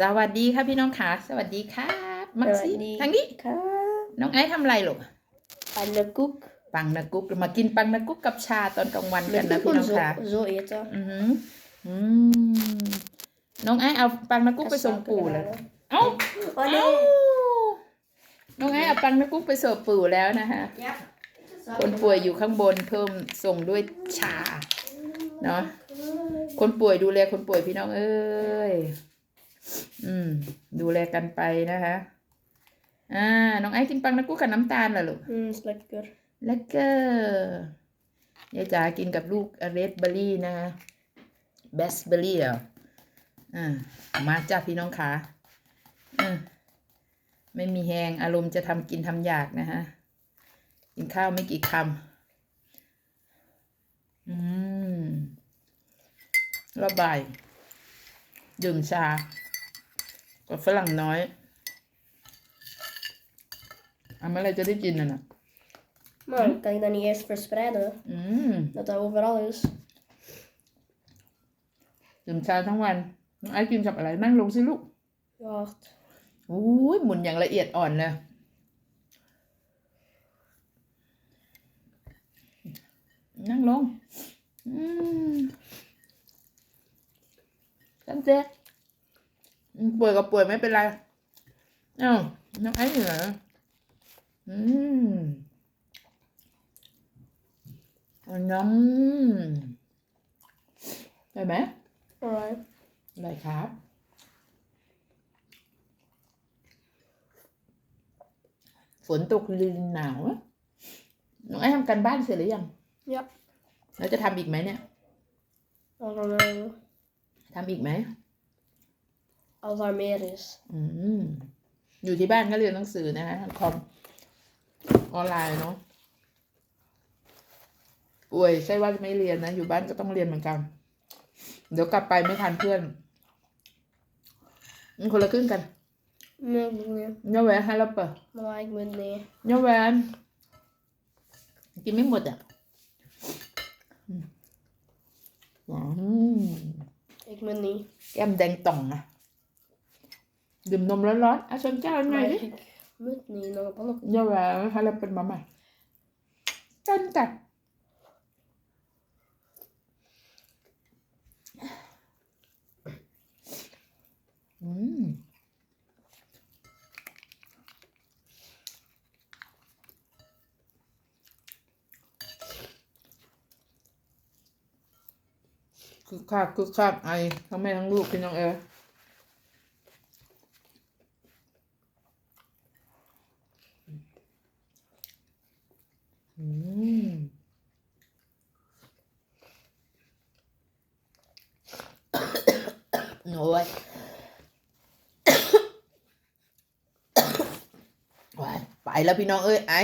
สวัสดีค่ะพี่น้องค่ะ สวัสดีครับมักซี่สวัสดี ทางนี้ ครับน้องไอซ์ทำอะไรลูก Pannenkoek. ปังนะกุ๊กมากินปังนะกุ๊กกับชาตอนกลางวันกัน Met นะพี่ koeken น้อง zo, ค่ะ zo eten. อือหืออืมน้องไอซ์เอาปังนะกุ๊กไปส่งปู่เลยเอ้า Oh เอ้า nee. น้องไอซ์เอาปังนะกุ๊กไปส่งปู่แล้วนะคะ Ja. คนป่วยอยู่ข้างบนเพิ่มส่งด้วยชา เนาะคนป่วยดูแลคนป่วยพี่น้องเอ้ย อืม ดูแลกันไปนะคะ อ่า น้องไอซ์กินปังนะกุ๊กกับน้ำตาลเหรอลูก Mm, is lekker. แล้วก็ยายจ๋ากินกับลูกเรดเบอร์รี่นะเบสเบอร์รี่เหรออ่ามาจ้าพี่น้องขาอืมไม่มีแหงอารมณ์จะทำกินทำอยากนะฮะ กินข้าวไม่กี่คำอืมระบาย ดื่มชา กับฝรั่งน้อยเอาเมื่อไหรจะได้กินน่ะนะ Maar kan je dat niet eerst verspreiden? อืม Dat dat overal is. ดื่มชาทั้งวันน้องไอ้กินกับอะไรนั่งลงสิลูก Wacht. อู้ยหมุนอย่างละเอียดอ่อนเลยนั่งลง อืมตั้งเจ๊อืม ป่วยกับป่วยไม่เป็นไรเอ้าน้องไอ้เหรออืมอันน้ำได้ไหม Alright. อะไรครับฝนตกลินหนาวอะหนูไอ้ทำการบ้านเสร็จหรือยัง Ja. แล้วจะทำอีกไหมเนี่ย Als er, eh, ทำอีกไหม als er meer is. อืมอยู่ที่บ้านก็เรียนหนังสือนะฮะทางคอมออนไลน์เนาะป่วยใช่ว่าจะไม่เรียนนะ อยู่บ้านก็ต้องเรียนเหมือนกัน เดี๋ยวกลับไปไม่ทันเพื่อนอืมคนละครึ่งกัน Nee, ik doe niet. เนาะแหวนให้เราเปิด Maar ik moet nee. เนาะแหวนกินไม่หมดอะอืมอืม Ik moet niet. แก้มแดงต่องอะ ดื่มนมร้อนๆอะชนแก้วหน่อย Maar ดิ ik moet niet. Nog een pannenkoek. เนาะแหวนให้เราเป็นมาใหม่จันจัดอืมคือคักคือคักไอทั้งแม่ทั้งลูกพี่น้องเอ๋ยอืม โอ้ยว้ายไปแล้วพี่น้องเอ้ยไอ